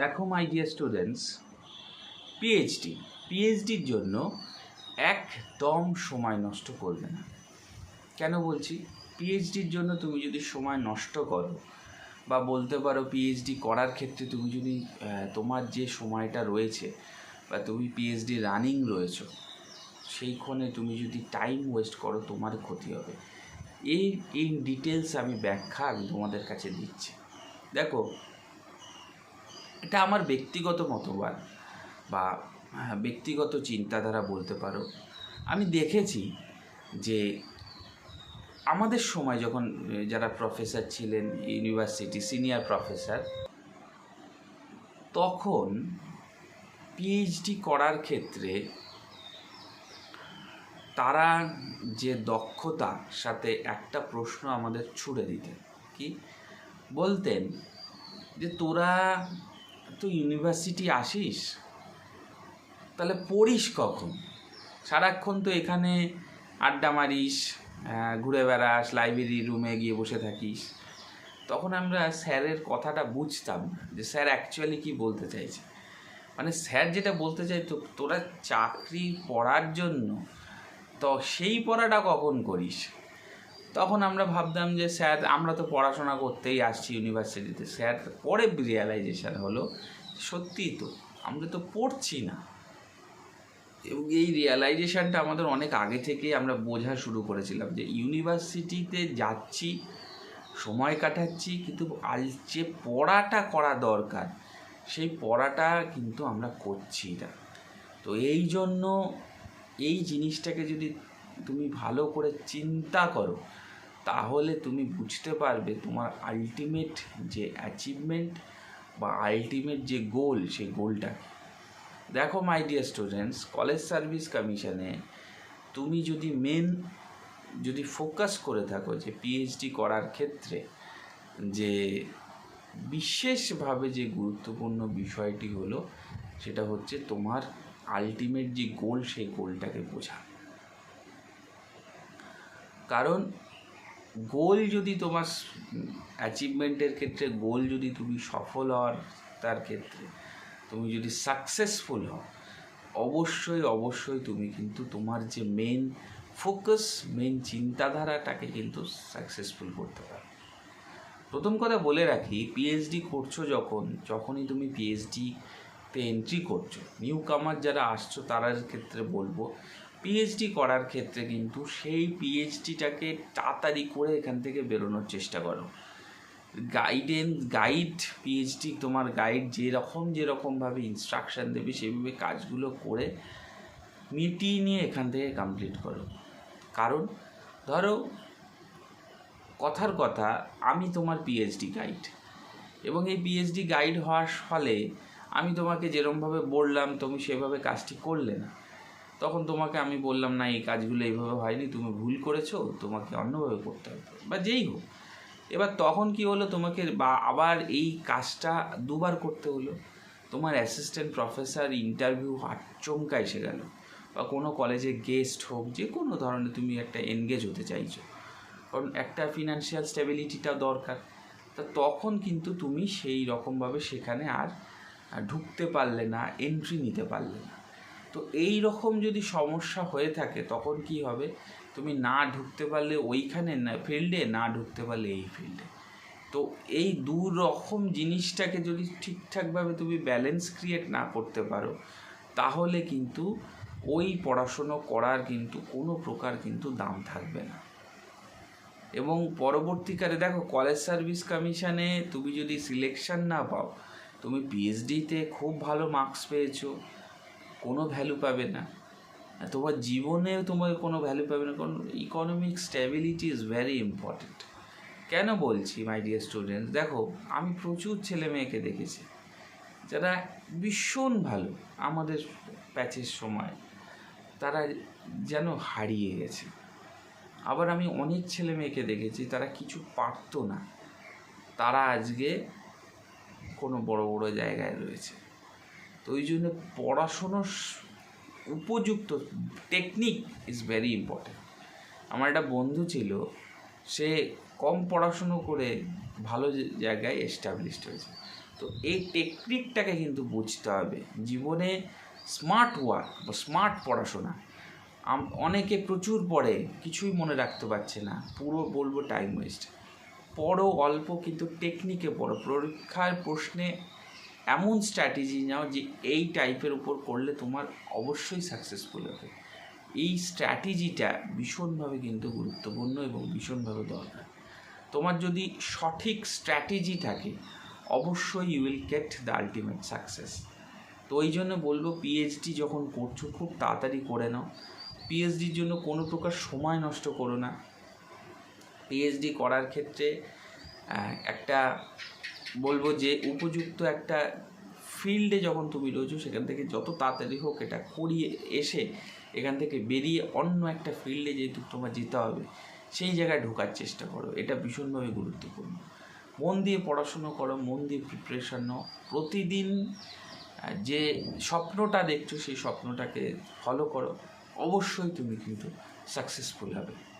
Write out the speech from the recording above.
দেখো my dear students PhD পিএইচডির জন্য একদম সময় নষ্ট করবে না। কেন বলছি? পিএইচডির জন্য তুমি যদি সময় নষ্ট করো বা বলতে পারো পিএইচডি করার ক্ষেত্রে তুমি যদি তোমার যে সময়টা রয়েছে বা তুমি পিএইচডি রানিং রয়েছো সেইক্ষণে তুমি যদি টাইম ওয়েস্ট করো, তোমার ক্ষতি হবে। এই ইন ডিটেলস আমি ব্যাখ্যা আমি তোমাদের কাছে দিচ্ছি। দেখো এটা আমার ব্যক্তিগত মতবাদ বা হ্যাঁ, ব্যক্তিগত চিন্তাধারা বলতে পারো। আমি দেখেছি যে আমাদের সময় যখন যারা প্রফেসর ছিলেন ইউনিভার্সিটি সিনিয়র প্রফেসর তখন পিএইচডি করার ক্ষেত্রে তারা যে দক্ষতা সাথে একটা প্রশ্ন আমাদের ছুড়ে দিতেন। কি? বলতেন যে তোরা তো ইউনিভার্সিটি আসিস? তাহলে পড়িস কখন? সারাক্ষণ তো এখানে আড্ডা মারিস ঘুরে বেড়াস লাইব্রেরি রুমে গিয়ে বসে থাকিস। তখন আমরা স্যারের কথাটা বুঝতাম যে স্যার অ্যাকচুয়ালি কি বলতে চাইছে। মানে স্যার যেটা বলতে চাই তো তোরা চাকরি পড়ার জন্য তো সেই পড়াটা কখন করিস? তখন আমরা ভাবতাম যে, স্যার, আমরা তো পড়াশোনা করতেই আসছি ইউনিভার্সিটিতে। স্যার, পরে রিয়ালাইজেশন হলো সত্যিই তো, আমরা তো পড়ছি না। এবং এই রিয়ালাইজেশনটা আমাদের অনেক আগে থেকেই আমরা বোঝা শুরু করেছিলাম যে, ইউনিভার্সিটিতে যাচ্ছি, সময় কাটাচ্ছি, কিন্তু আল যে পড়াটা করা দরকার, সেই পড়াটা কিন্তু আমরা করছি না। তো এই জন্য এই জিনিসটাকে যদি তুমি ভালো করে চিন্তা করো তাহলে তুমি বুঝতে পারবে তোমার আলটিমেট যে অ্যাচিভমেন্ট বা আলটিমেট যে গোল সেই গোলটা দেখো my dear students college service কমিশনে তুমি যদি মেন যদি ফোকাস করে থাকো যে পিএইচডি করার ক্ষেত্রে, যে বিশেষভাবে যে গুরুত্বপূর্ণ বিষয়টি হলো, সেটা হচ্ছে তোমার আলটিমেট যে গোল সেই গোলটাকে বোঝা। কারণ গোল যদি তোমার অ্যাচিভমেন্টের ক্ষেত্রে, গোল যদি তুমি সফল হওয়ার তার ক্ষেত্রে, তুমি যদি সাকসেসফুল হও, অবশ্যই অবশ্যই তুমি কিন্তু তোমার যে মেন ফোকাস মেন চিন্তাধারাটাকে কিন্তু সাকসেসফুল করতে পারো প্রথম কথা বলে রাখি পিএইচডি করছ যখন, যখনই তুমি পিএইচডিতে এন্ট্রি করছ নিউ কামার যারা আসছো তারার ক্ষেত্রে বলব পিএইচডি করার ক্ষেত্রে কিন্তু সেই পিএইচডিটাকে তাড়াতাড়ি করে এখান থেকে বেরোনোর চেষ্টা করো। গাইডেন্স গাইড পিএইচডি তোমার গাইড যেরকম যেরকমভাবে ইনস্ট্রাকশান দেবে, সেভাবে কাজগুলো করে মিটিয়ে নিয়ে এখান থেকে কমপ্লিট করো। কারণ ধরো, কথার কথা, আমি তোমার পিএইচডি গাইড এবং এই পিএইচডি গাইড হওয়ার ফলে আমি তোমাকে যেরমভাবে বললাম, তুমি সেভাবে কাজটি করলে না। তখন তোমাকে আমি বললাম, না, এই কাজগুলো এইভাবে হয়নি, তুমি ভুল করেছ, তোমাকে অন্যভাবে করতে হবে। বা যেই হোক। এবার তখন কি হলো তোমাকে, বা আবার এই কাজটা দুবার করতে হলো। তোমার অ্যাসিস্ট্যান্ট প্রফেসর ইন্টারভিউ আচমকা এসে গেল। বা কোনো কলেজে গেস্ট হোক, যে কোনো ধরনের তুমি একটা এনগেজ হতে চাইছো। কারণ একটা ফিনান্সিয়াল স্টেবিলিটিটা দরকার। তা তখন কিন্তু তুমি সেই রকমভাবে সেখানে আর আর ঢুকতে পারলে না এন্ট্রি নিতে পারলে না। তো এই রকম যদি সমস্যা হয়ে থাকে, তখন কি হবে? তুমি না ঢুকতে পারলে ওইখানে না ফিল্ডে না ঢুকতে পারলে এই ফিল্ডে তো এই দু রকম জিনিসটাকে যদি ঠিকঠাকভাবে তুমি ব্যালেন্স ক্রিয়েট না করতে পারো, তাহলে কিন্তু ওই পড়াশুনো করার কিন্তু কোনো প্রকার কিন্তু দাম থাকবে না। এবং পরবর্তীকালে দেখো কলেজ সার্ভিস কমিশনে তুমি যদি সিলেকশন না পাও, তুমি পিএইচডিতে খুব ভালো মার্কস পেয়েছ। কোনো ভ্যালু পাবে না। তোমার জীবনেও তোমার কোনো ভ্যালু পাবে না, কারণ economic stability is very important কেন বলছি মাই ডিয়ার স্টুডেন্টস দেখো, আমি প্রচুর ছেলে মেয়েকে দেখেছি, যারা ভীষণ ভালো আমাদের প্যাচের সময়। তারা যেন হারিয়ে গেছে। আবার আমি অনেক ছেলে মেয়েকে দেখেছি, তারা কিছু পারতো না। তারা আজকে কোনো বড় বড় জায়গায় রয়েছে। তো ওই জন্য পড়াশুনোর উপযুক্ত টেকনিক ইজ ভেরি ইম্পর্ট্যান্ট আমার একটা বন্ধু ছিল, সে কম পড়াশুনো করে ভালো জায়গায় এস্টাবলিশড হয়েছে। তো এই টেকনিকটাকে কিন্তু বুঝতে হবে। জীবনে স্মার্ট ওয়ার্ক বা স্মার্ট পড়াশোনা অনেকে প্রচুর পড়ে, কিছুই মনে রাখতে পারছে না, পুরো বলব টাইম ওয়েস্ট পড়ো অল্প কিন্তু টেকনিকে পড়ো। পরীক্ষার প্রশ্নে এমন স্ট্র্যাটেজি নাও যে এই টাইপের উপর করলে তোমার অবশ্যই সাকসেসফুল হবে। এই স্ট্র্যাটেজিটা ভীষণভাবে কিন্তু গুরুত্বপূর্ণ এবং ভীষণভাবে দরকার। তোমার যদি সঠিক স্ট্র্যাটেজি থাকে, অবশ্যই you will get the ultimate success তো ওই জন্য বলব পিএইচডি যখন করছ, খুব তাড়াতাড়ি করে নাও। পিএইচডির জন্য কোনো প্রকার সময় নষ্ট করো না। পিএইচডি করার ক্ষেত্রে একটা বলব যে উপযুক্ত একটা ফিল্ডে যখন তুমি রয়েছো, সেখান থেকে যত তাড়াতাড়ি হোক এটা করিয়ে এসে এখান থেকে বেরিয়ে অন্য একটা ফিল্ডে যেহেতু তোমার যেতে হবে, সেই জায়গায় ঢোকার চেষ্টা করো। এটা ভীষণভাবে গুরুত্বপূর্ণ। মন দিয়ে পড়াশুনো করো, মন দিয়ে প্রিপারেশন নাও। প্রতিদিন যে স্বপ্নটা দেখছ, সেই স্বপ্নটাকে ফলো করো। অবশ্যই তুমি কিন্তু সাকসেসফুল হবে।